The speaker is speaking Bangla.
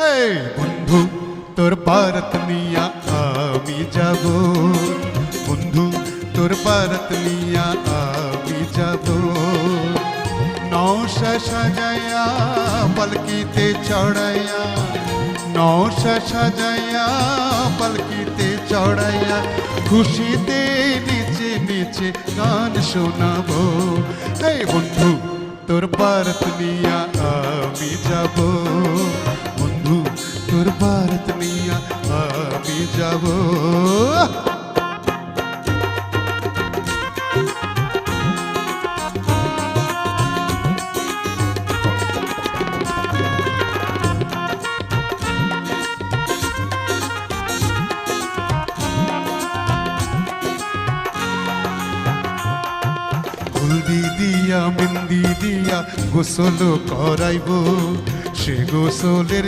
হে বন্ধু তোর ভারত নিয়া আমি যাব বন্ধু তোর ভারত নিয়া আমি যাব নৌশা সাজায়া পলকিতে চড়াইয়া নৌশা সাজাইয়া পলকিতে চড়াইয়া খুশিতে নিচে নিচে গান শোনাবো হে বন্ধু তোর ভারত নিয়া আমি যাব যাব। দিয়া মেহেন্দি দিয়া গোসল করাইব। সে গোসলের